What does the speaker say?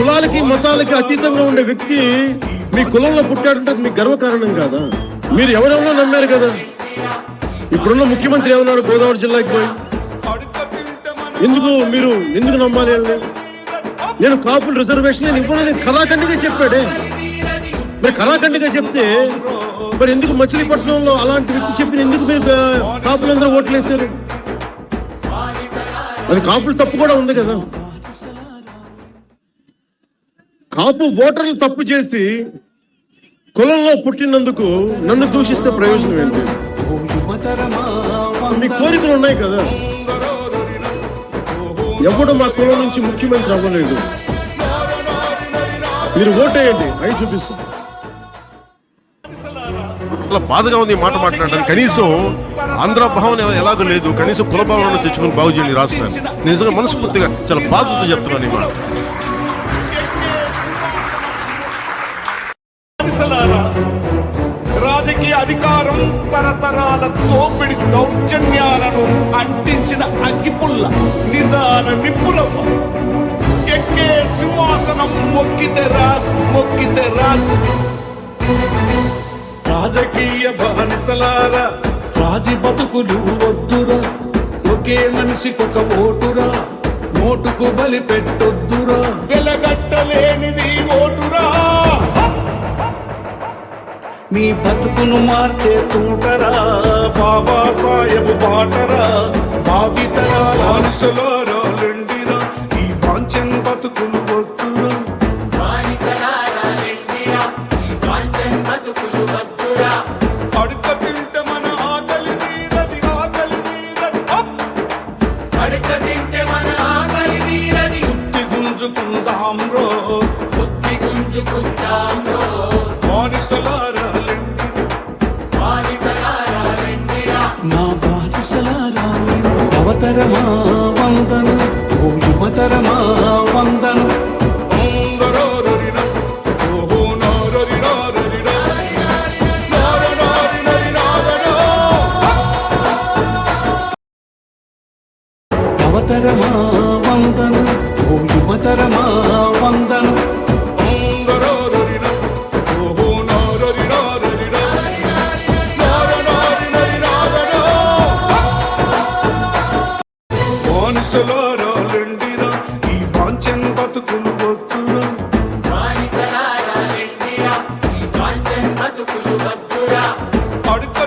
కులాలకి మతాలకి అతీతంగా ఉండే వ్యక్తి మీ కులంలో పుట్టాడంటే అది మీకు గర్వకారణం కాదా? మీరు ఎవరెవరో నమ్మారు కదా? ఇప్పుడున్న ముఖ్యమంత్రి ఏమన్నాడు? గోదావరి జిల్లాకి పోయి. ఎందుకు మీరు ఎందుకు నమ్మాలి అండి నేను కాపులు రిజర్వేషన్ నేను ఇవ్వనని కళాఖండిగా చెప్పాడే. మరి కళాఖండిగా చెప్తే మరి ఎందుకు మచిలీపట్నంలో అలాంటి వ్యక్తి చెప్పిన ఎందుకు మీరు ఆ, కాపులందరూ ఓట్లు అది కాపులు తప్పు కూడా ఉంది కదా. కాపు ఓటర్లు తప్పు చేసి కులంలో పుట్టినందుకు నన్ను దూషిస్తే ప్రయోజనం ఏంటి? మీ కోరికలు ఉన్నాయి కదా. ఎవడు మా కులం నుంచి ముఖ్యమంత్రి అవ్వలేదు. మీరు ఓటేయండి. అవి చూపిస్తుంది చాలా బాధగా ఉంది మాట మాట్లాడడానికి. కనీసం ఆంధ్ర భావన ఎలాగో లేదు. కనీసం కుల తెచ్చుకుని బాగు చేయాలి రాష్ట్రాన్ని నిజంగా మనస్ఫూర్తిగా చాలా బాధతో చెప్తున్నాను ఈ మాట. బానిసలారా రాజకీయ అధికారం తరతరాల తోపిడి దౌర్జన్యాలను అంటించిన అగ్గిపుల్ల నిజాల నిప్పులవ్వ ఎక్కే సింహాసనం మొక్కితే రా మొక్కితే రా రాజకీయ బానిసలారా రాజీ బతుకులు వద్దురా. ఒకే మనిషికొక ఓటురా నోటుకు బలి పెట్టొద్దురా. వెలగట్టలేనిది నీ బతుకును మార్చే తూటరా బాబా సాహెబ్ బాటరా భావితరా బానిసలారా లెండిరా ఈ వాంఛన్ బతుకులు వద్దురా. అడుక తింటే మన ఆకలి తీరది ఆకలి తీరది అప్! అడక తింటే మన ఆకలి తీరది బుద్ధి గుంజుకుందాం రో. బుద్ధి గుంజుకుంటాం రో. బానిసలారా లెండిరా బానిసలారా రండిరా నా బానిసలారా అవతరమా వందను ఓ యువతరమా వందను. అవతరమా వందను ఓ యువతరమా బానిసలారా లెండిరా ఈ వాంఛన్ బతుకులు వద్దురా. బానిసలారా లెండిరా ఈ వాంఛన్ బతుకులు వద్దురా. అడుగ